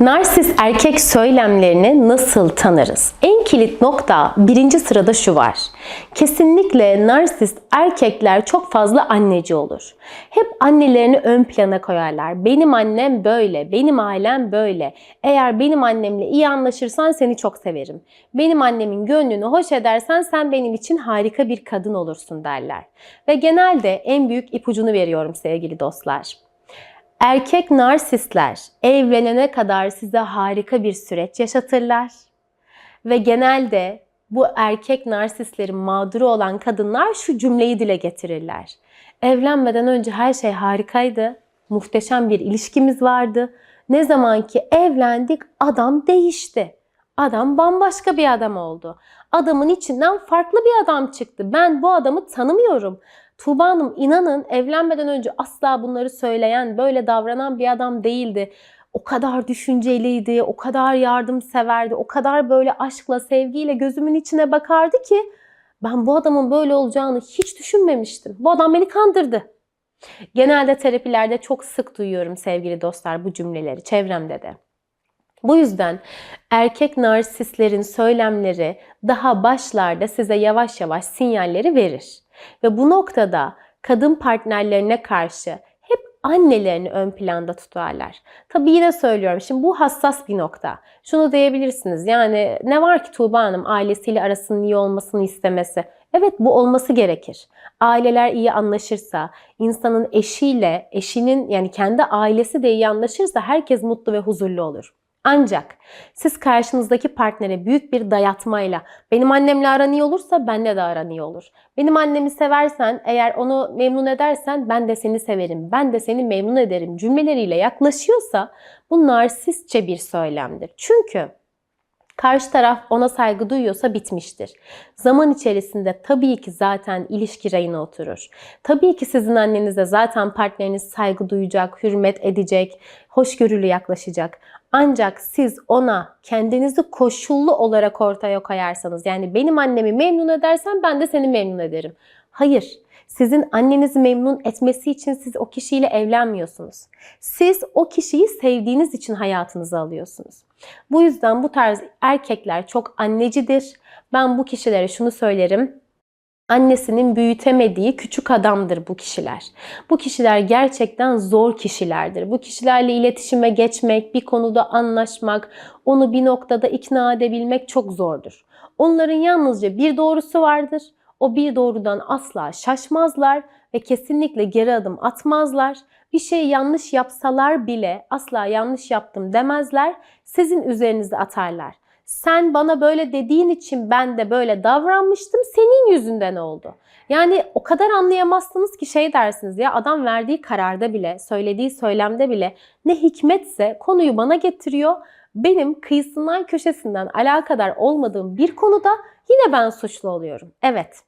Narsist erkek söylemlerini nasıl tanırız? En kilit nokta birinci sırada şu var. Kesinlikle narsist erkekler çok fazla anneci olur. Hep annelerini ön plana koyarlar. Benim annem böyle, benim ailem böyle. Eğer benim annemle iyi anlaşırsan seni çok severim. Benim annemin gönlünü hoş edersen sen benim için harika bir kadın olursun derler. Ve genelde en büyük ipucunu veriyorum sevgili dostlar. Erkek narsistler evlenene kadar size harika bir süreç yaşatırlar. Ve genelde bu erkek narsistlerin mağduru olan kadınlar şu cümleyi dile getirirler. Evlenmeden önce her şey harikaydı. Muhteşem bir ilişkimiz vardı. Ne zaman ki evlendik adam değişti. Adam bambaşka bir adam oldu. Adamın içinden farklı bir adam çıktı. Ben bu adamı tanımıyorum. Tuğba Hanım inanın evlenmeden önce asla bunları söyleyen, böyle davranan bir adam değildi. O kadar düşünceliydi, o kadar yardımseverdi, o kadar böyle aşkla, sevgiyle gözümün içine bakardı ki ben bu adamın böyle olacağını hiç düşünmemiştim. Bu adam beni kandırdı. Genelde terapilerde çok sık duyuyorum sevgili dostlar bu cümleleri çevremde de. Bu yüzden erkek narsistlerin söylemleri daha başlarda size yavaş yavaş sinyalleri verir. Ve bu noktada kadın partnerlerine karşı hep annelerini ön planda tutarlar. Tabii yine söylüyorum şimdi bu hassas bir nokta. Şunu diyebilirsiniz yani ne var ki Tuğba Hanım ailesiyle arasının iyi olmasını istemesi. Evet bu olması gerekir. Aileler iyi anlaşırsa, insanın eşiyle, eşinin yani kendi ailesi de iyi anlaşırsa herkes mutlu ve huzurlu olur. Ancak siz karşınızdaki partnere büyük bir dayatmayla benim annemle aran iyi olursa benle de aran iyi olur. Benim annemi seversen eğer onu memnun edersen ben de seni severim. Ben de seni memnun ederim cümleleriyle yaklaşıyorsa bu narsistçe bir söylemdir. Çünkü karşı taraf ona saygı duyuyorsa bitmiştir. Zaman içerisinde tabii ki zaten ilişki rayına oturur. Tabii ki sizin annenize zaten partneriniz saygı duyacak, hürmet edecek, hoşgörülü yaklaşacak. Ancak siz ona kendinizi koşullu olarak ortaya koyarsanız yani benim annemi memnun edersen ben de seni memnun ederim. Hayır. Sizin annenizi memnun etmesi için siz o kişiyle evlenmiyorsunuz. Siz o kişiyi sevdiğiniz için hayatınıza alıyorsunuz. Bu yüzden bu tarz erkekler çok annecidir. Ben bu kişilere şunu söylerim annesinin büyütemediği küçük adamdır bu kişiler. Bu kişiler gerçekten zor kişilerdir. Bu kişilerle iletişime geçmek, bir konuda anlaşmak, onu bir noktada ikna edebilmek çok zordur. Onların yalnızca bir doğrusu vardır. O bir doğrudan asla şaşmazlar ve kesinlikle geri adım atmazlar. Bir şey yanlış yapsalar bile asla yanlış yaptım demezler. Sizin üzerinize atarlar sen bana böyle dediğin için ben de böyle davranmıştım senin yüzünden oldu. Yani o kadar anlayamazsınız ki şey dersiniz ya adam verdiği kararda bile, söylediği söylemde bile ne hikmetse konuyu bana getiriyor. Benim kıyısından köşesinden alakadar olmadığım bir konuda yine ben suçlu oluyorum. Evet.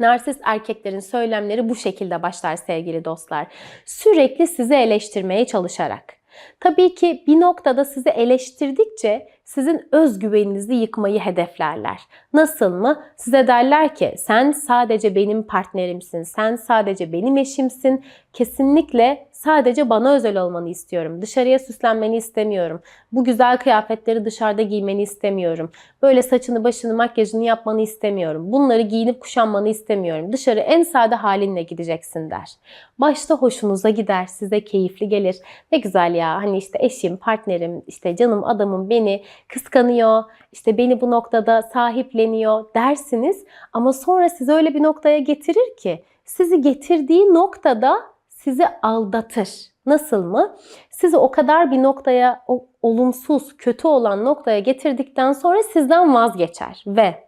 Narsist erkeklerin söylemleri bu şekilde başlar sevgili dostlar. Sürekli sizi eleştirmeye çalışarak. Tabii ki bir noktada sizi eleştirdikçe sizin özgüveninizi yıkmayı hedeflerler. Nasıl mı? Size derler ki sen sadece benim partnerimsin, sen sadece benim eşimsin. Kesinlikle sadece bana özel olmanı istiyorum. Dışarıya süslenmeni istemiyorum. Bu güzel kıyafetleri dışarıda giymeni istemiyorum. Böyle saçını, başını, makyajını yapmanı istemiyorum. Bunları giyinip kuşanmanı istemiyorum. Dışarı en sade halinle gideceksin der. Başta hoşunuza gider, size keyifli gelir. Ne güzel ya hani işte eşim, partnerim, işte canım adamım beni kıskanıyor, işte beni bu noktada sahipleniyor dersiniz. Ama sonra sizi öyle bir noktaya getirir ki sizi getirdiği noktada sizi aldatır. Nasıl mı? Sizi o kadar bir noktaya, o olumsuz, kötü olan noktaya getirdikten sonra sizden vazgeçer ve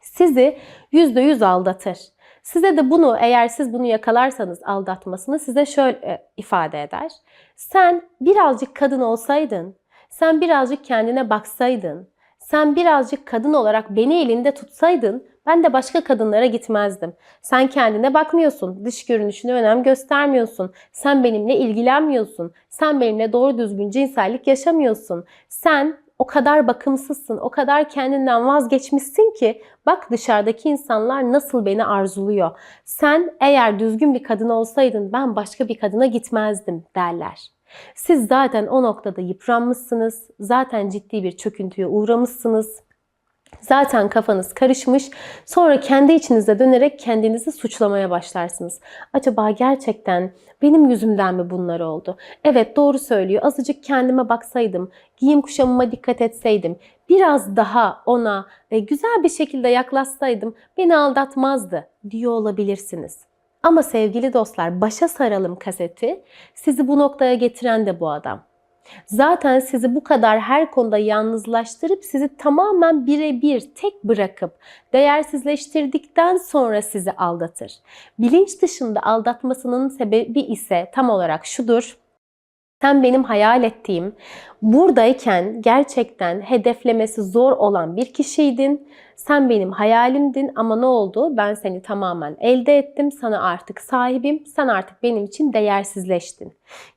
sizi %100 aldatır. Size de bunu eğer siz bunu yakalarsanız aldatmasını size şöyle ifade eder. Sen birazcık kadın olsaydın, sen birazcık kendine baksaydın, sen birazcık kadın olarak beni elinde tutsaydın ben de başka kadınlara gitmezdim. Sen kendine bakmıyorsun, dış görünüşüne önem göstermiyorsun. Sen benimle ilgilenmiyorsun. Sen benimle doğru düzgün cinsellik yaşamıyorsun. Sen o kadar bakımsızsın, o kadar kendinden vazgeçmişsin ki bak dışarıdaki insanlar nasıl beni arzuluyor. Sen eğer düzgün bir kadın olsaydın ben başka bir kadına gitmezdim derler. Siz zaten o noktada yıpranmışsınız. Zaten ciddi bir çöküntüye uğramışsınız. Zaten kafanız karışmış. Sonra kendi içinize dönerek kendinizi suçlamaya başlarsınız. Acaba gerçekten benim yüzümden mi bunlar oldu? Evet doğru söylüyor. Azıcık kendime baksaydım, giyim kuşamıma dikkat etseydim, biraz daha ona e, güzel bir şekilde yaklaşsaydım beni aldatmazdı diyor olabilirsiniz. Ama sevgili dostlar başa saralım kaseti sizi bu noktaya getiren de bu adam. Zaten sizi bu kadar her konuda yalnızlaştırıp sizi tamamen birebir tek bırakıp değersizleştirdikten sonra sizi aldatır. Bilinç dışında aldatmasının sebebi ise tam olarak şudur. Sen benim hayal ettiğim, buradayken gerçekten hedeflemesi zor olan bir kişiydin. Sen benim hayalimdin ama ne oldu? Ben seni tamamen elde ettim. Sana artık sahibim. Sen artık benim için değersizleştin.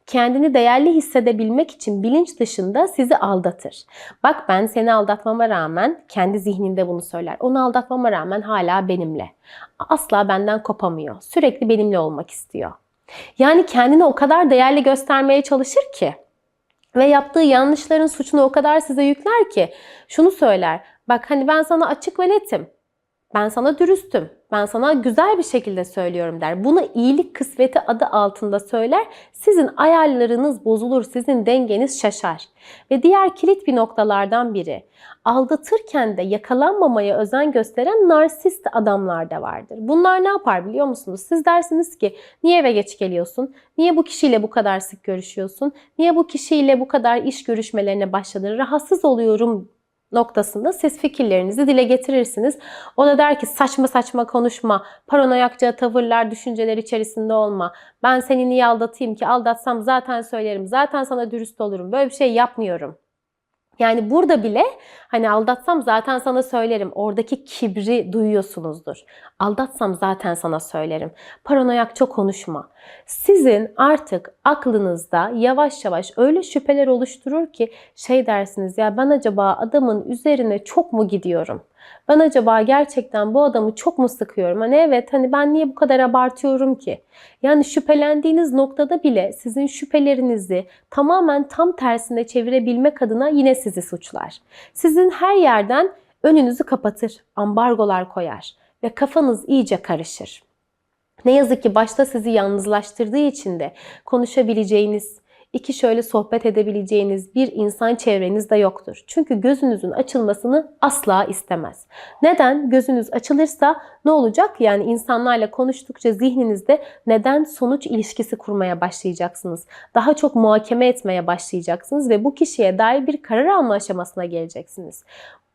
Kendini değerli hissedebilmek için bilinç dışında sizi aldatır. Bak ben seni aldatmama rağmen kendi zihninde bunu söyler. Onu aldatmama rağmen hala benimle. Asla benden kopamıyor. Sürekli benimle olmak istiyor. Yani kendini o kadar değerli göstermeye çalışır ki ve yaptığı yanlışların suçunu o kadar size yükler ki şunu söyler. Bak hani ben sana açık ve netim. Ben sana dürüstüm. Ben sana güzel bir şekilde söylüyorum der. Bunu iyilik kısveti adı altında söyler. Sizin ayarlarınız bozulur, sizin dengeniz şaşar. Ve diğer kilit bir noktalardan biri. Aldatırken de yakalanmamaya özen gösteren narsist adamlar da vardır. Bunlar ne yapar biliyor musunuz? Siz dersiniz ki niye eve geç geliyorsun? Niye bu kişiyle bu kadar sık görüşüyorsun? Niye bu kişiyle bu kadar iş görüşmelerine başladın? Rahatsız oluyorum noktasında siz fikirlerinizi dile getirirsiniz. O da der ki saçma saçma konuşma, paranoyakça tavırlar, düşünceler içerisinde olma. Ben seni niye aldatayım ki? Aldatsam zaten söylerim, zaten sana dürüst olurum. Böyle bir şey yapmıyorum. Yani burada bile hani aldatsam zaten sana söylerim. Oradaki kibri duyuyorsunuzdur. Aldatsam zaten sana söylerim. Paranoyakça konuşma. Sizin artık aklınızda yavaş yavaş öyle şüpheler oluşturur ki şey dersiniz ya ben acaba adamın üzerine çok mu gidiyorum? Ben acaba gerçekten bu adamı çok mu sıkıyorum? Hani evet hani ben niye bu kadar abartıyorum ki? Yani şüphelendiğiniz noktada bile sizin şüphelerinizi tamamen tam tersine çevirebilmek adına yine sizi suçlar. Sizin her yerden önünüzü kapatır, ambargolar koyar ve kafanız iyice karışır. Ne yazık ki başta sizi yalnızlaştırdığı için de konuşabileceğiniz, iki şöyle sohbet edebileceğiniz bir insan çevreniz de yoktur. Çünkü gözünüzün açılmasını asla istemez. Neden? Gözünüz açılırsa ne olacak? Yani insanlarla konuştukça zihninizde neden sonuç ilişkisi kurmaya başlayacaksınız. Daha çok muhakeme etmeye başlayacaksınız ve bu kişiye dair bir karar alma aşamasına geleceksiniz.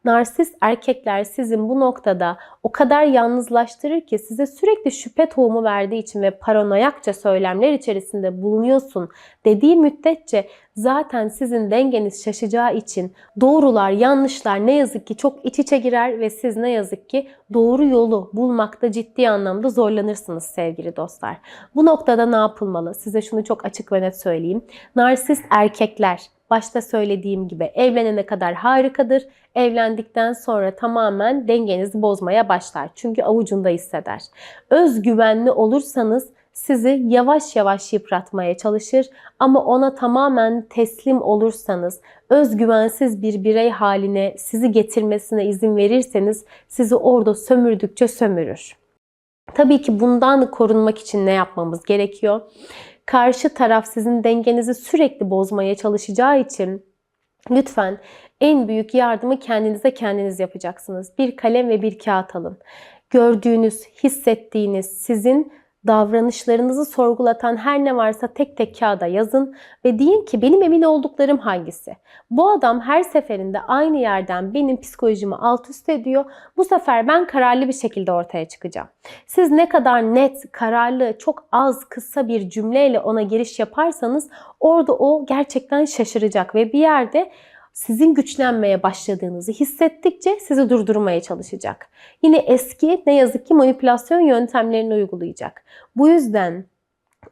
Narsist erkekler sizin bu noktada o kadar yalnızlaştırır ki size sürekli şüphe tohumu verdiği için ve paranoyakça söylemler içerisinde bulunuyorsun dediği müddetçe zaten sizin dengeniz şaşacağı için doğrular, yanlışlar ne yazık ki çok iç içe girer ve siz ne yazık ki doğru yolu bulmakta ciddi anlamda zorlanırsınız sevgili dostlar. Bu noktada ne yapılmalı? Size şunu çok açık ve net söyleyeyim. Narsist erkekler başta söylediğim gibi evlenene kadar harikadır. Evlendikten sonra tamamen dengenizi bozmaya başlar. Çünkü avucunda hisseder. Özgüvenli olursanız sizi yavaş yavaş yıpratmaya çalışır ama ona tamamen teslim olursanız, özgüvensiz bir birey haline sizi getirmesine izin verirseniz sizi orada sömürdükçe sömürür. Tabii ki bundan korunmak için ne yapmamız gerekiyor? Karşı taraf sizin dengenizi sürekli bozmaya çalışacağı için lütfen en büyük yardımı kendinize kendiniz yapacaksınız. Bir kalem ve bir kağıt alın. Gördüğünüz, hissettiğiniz, sizin davranışlarınızı sorgulatan her ne varsa tek tek kağıda yazın ve deyin ki benim emin olduklarım hangisi? Bu adam her seferinde aynı yerden benim psikolojimi alt üst ediyor. Bu sefer ben kararlı bir şekilde ortaya çıkacağım. Siz ne kadar net, kararlı, çok az, kısa bir cümleyle ona giriş yaparsanız orada o gerçekten şaşıracak ve bir yerde sizin güçlenmeye başladığınızı hissettikçe sizi durdurmaya çalışacak. Yine eski ne yazık ki manipülasyon yöntemlerini uygulayacak. Bu yüzden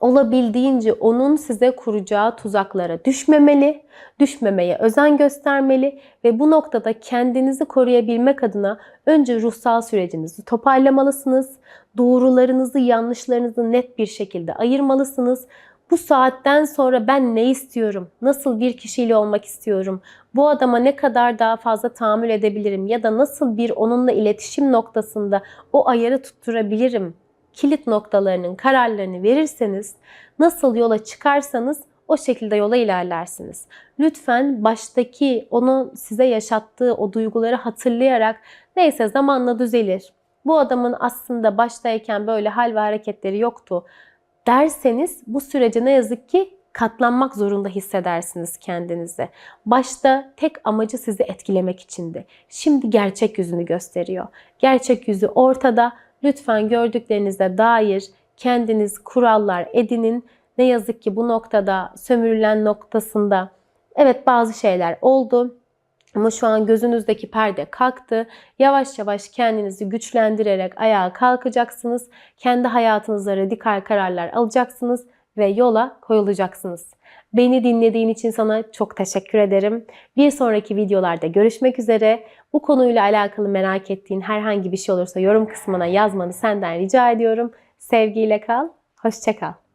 olabildiğince onun size kuracağı tuzaklara düşmemeli, düşmemeye özen göstermeli ve bu noktada kendinizi koruyabilmek adına önce ruhsal sürecinizi toparlamalısınız. Doğrularınızı, yanlışlarınızı net bir şekilde ayırmalısınız Bu saatten sonra ben ne istiyorum? Nasıl bir kişiyle olmak istiyorum? Bu adama ne kadar daha fazla tahammül edebilirim? Ya da nasıl bir onunla iletişim noktasında o ayarı tutturabilirim? Kilit noktalarının kararlarını verirseniz, nasıl yola çıkarsanız o şekilde yola ilerlersiniz. Lütfen baştaki onun size yaşattığı o duyguları hatırlayarak neyse zamanla düzelir. Bu adamın aslında baştayken böyle hal ve hareketleri yoktu derseniz bu sürece ne yazık ki katlanmak zorunda hissedersiniz kendinizi. Başta tek amacı sizi etkilemek içindi. Şimdi gerçek yüzünü gösteriyor. Gerçek yüzü ortada. Lütfen gördüklerinize dair kendiniz kurallar edinin. Ne yazık ki bu noktada sömürülen noktasında evet bazı şeyler oldu. Ama şu an gözünüzdeki perde kalktı. Yavaş yavaş kendinizi güçlendirerek ayağa kalkacaksınız. Kendi hayatınıza radikal kararlar alacaksınız ve yola koyulacaksınız. Beni dinlediğin için sana çok teşekkür ederim. Bir sonraki videolarda görüşmek üzere. Bu konuyla alakalı merak ettiğin herhangi bir şey olursa yorum kısmına yazmanı senden rica ediyorum. Sevgiyle kal, hoşça kal.